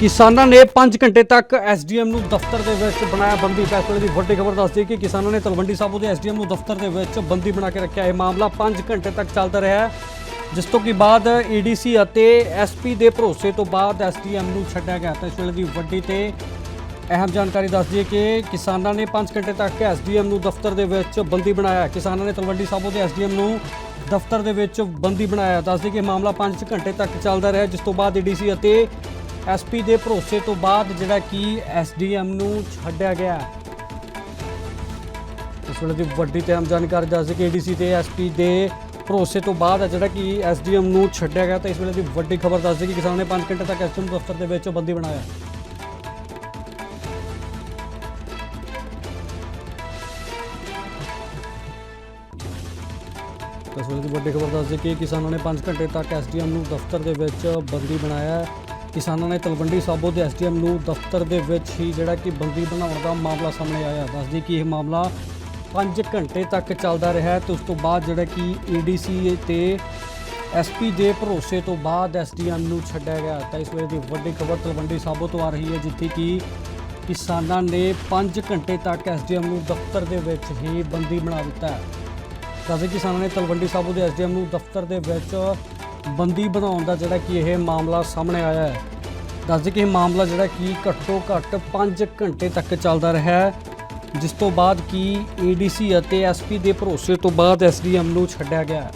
ਕਿਸਾਨਾਂ ਨੇ 5 ਘੰਟੇ ਤੱਕ ਐਸਡੀਐਮ ਨੂੰ ਦਫ਼ਤਰ ਦੇ ਵਿੱਚ ਬਣਾਇਆ ਬੰਦੀ। ਫੈਸਲੇ ਦੀ ਵੱਡੀ ਖਬਰ ਦੱਸਦੀ ਹੈ ਕਿ ਕਿਸਾਨਾਂ ਨੇ ਤਲਵੰਡੀ ਸਾਬੋ ਦੇ ਐਸਡੀਐਮ ਨੂੰ ਦਫ਼ਤਰ ਦੇ ਵਿੱਚ ਬੰਦੀ ਬਣਾ ਕੇ ਰੱਖਿਆ। ਇਹ ਮਾਮਲਾ 5 ਘੰਟੇ ਤੱਕ ਚੱਲਦਾ ਰਿਹਾ ਜਿਸ ਤੋਂ ਕਿ ਬਾਅਦ ਈਡੀਸੀ ਅਤੇ ਐਸਪੀ ਦੇ ਭਰੋਸੇ ਤੋਂ ਬਾਅਦ ਐਸਡੀਐਮ ਨੂੰ ਛੱਡਿਆ ਗਿਆ। ਤਾਂ ਇਸ ਵੇਲੇ ਦੀ ਵੱਡੀ ਤੇ ਅਹਿਮ ਜਾਣਕਾਰੀ ਦੱਸਦੀ ਹੈ ਕਿ ਕਿਸਾਨਾਂ ਨੇ 5 ਘੰਟੇ ਤੱਕ ਐਸਡੀਐਮ ਨੂੰ ਦਫ਼ਤਰ ਦੇ ਵਿੱਚ ਬੰਦੀ ਬਣਾਇਆ। ਕਿਸਾਨਾਂ ਨੇ ਤਲਵੰਡੀ ਸਾਬੋ ਦੇ ਐਸਡੀਐਮ ਨੂੰ ਦਫ਼ਤਰ ਦੇ ਵਿੱਚ ਬੰਦੀ ਬਣਾਇਆ। ਦੱਸਦੀ ਕਿ ਮਾਮਲਾ 5 ਘੰਟੇ ਤੱਕ ਚੱਲਦਾ ਰਿਹਾ, ਜਿਸ ਤੋਂ ਬਾਅਦ ਈਡੀਸੀ ਅਤੇ ਐਸਪੀ ਦੇ ਭਰੋਸੇ ਤੋਂ ਬਾਅਦ ਜਿਹੜਾ ਕਿ ਐਸਡੀਐਮ ਨੂੰ ਛੱਡਿਆ ਗਿਆ। ਇਸ ਵੇਲੇ ਦੀ ਵੱਡੀ ਤੇ ਜਾਣਕਾਰੀ ਦੱਸਦੀ ਕਿ ਏਡੀਸੀ ਤੇ ਐਸਪੀ ਦੇ ਭਰੋਸੇ ਤੋਂ ਬਾਅਦ ਜਿਹੜਾ ਕਿ ਐਸਡੀਐਮ ਨੂੰ ਛੱਡਿਆ ਗਿਆ ਤਾਂ ਇਸ ਵੇਲੇ ਦੀ ਵੱਡੀ ਖਬਰ ਦੱਸਦੀ ਕਿ ਕਿਸਾਨਾਂ ਨੇ 5 ਘੰਟੇ ਤੱਕ ਐਸਡੀਐਮ ਦਫ਼ਤਰ ਦੇ ਵਿੱਚ ਬੰਦੀ ਬਣਾਇਆ। ਤਾਂ ਇਸ ਵੇਲੇ ਦੀ ਵੱਡੀ ਖਬਰ ਦੱਸਦੀ ਕਿ ਕਿਸਾਨਾਂ ਨੇ 5 ਘੰਟੇ ਤੱਕ ਐਸਡੀਐਮ ਨੂੰ ਦਫ਼ਤਰ ਦੇ ਵਿੱਚ ਬੰਦੀ ਬਣਾਇਆ। ਕਿਸਾਨਾਂ ਨੇ ਤਲਵੰਡੀ ਸਾਬੋ ਦੇ ਐਸਡੀਐਮ ਨੂੰ ਦਫ਼ਤਰ ਦੇ ਵਿੱਚ ਹੀ ਜਿਹੜਾ ਕਿ ਬੰਦੀ ਬਣਾਉਣ ਦਾ ਮਾਮਲਾ ਸਾਹਮਣੇ ਆਇਆ। ਦੱਸਦੀ ਕਿ ਇਹ ਮਾਮਲਾ 5 ਘੰਟੇ ਤੱਕ ਚੱਲਦਾ ਰਿਹਾ ਹੈ ਤੇ ਉਸ ਤੋਂ ਬਾਅਦ ਜਿਹੜਾ ਕਿ ਏਡੀਸੀ ਤੇ ਐਸਪੀ ਦੇ ਭਰੋਸੇ ਤੋਂ ਬਾਅਦ ਐਸਡੀਐਮ ਨੂੰ ਛੱਡਿਆ ਗਿਆ। ਤਾਂ ਇਸ ਵੇਲੇ ਦੀ ਵੱਡੀ ਖਬਰ ਤਲਵੰਡੀ ਸਾਬੋ ਤੋਂ ਆ ਰਹੀ ਹੈ, ਜਿੱਥੇ ਕਿ ਕਿਸਾਨਾਂ ਨੇ 5 ਘੰਟੇ ਤੱਕ ਐਸਡੀਐਮ ਨੂੰ ਦਫ਼ਤਰ ਦੇ ਵਿੱਚ ਹੀ ਬੰਦੀ ਬਣਾ ਦਿੱਤਾ ਹੈ। ਦੱਸਦੇ ਕਿਸਾਨਾਂ ਨੇ ਤਲਵੰਡੀ ਸਾਬੋ ਦੇ ਐਸਡੀਐਮ ਨੂੰ ਦਫ਼ਤਰ ਦੇ ਵਿੱਚ ਬੰਦੀ ਬਣਾਉਣ ਦਾ ਜਿਹੜਾ ਕਿ ਇਹ ਮਾਮਲਾ ਸਾਹਮਣੇ ਆਇਆ ਹੈ। ਦੱਸਦੇ ਕਿ ਇਹ ਮਾਮਲਾ ਜਿਹੜਾ ਕਿ ਘੱਟੋ ਘੱਟ 5 ਘੰਟੇ ਤੱਕ ਚੱਲਦਾ ਰਿਹਾ ਜਿਸ ਤੋਂ ਬਾਅਦ ਕਿ ਏਡੀਸੀ ਅਤੇ ਐਸਪੀ ਦੇ ਭਰੋਸੇ ਤੋਂ ਬਾਅਦ ਐਸਡੀਐਮ ਨੂੰ ਛੱਡਿਆ ਗਿਆ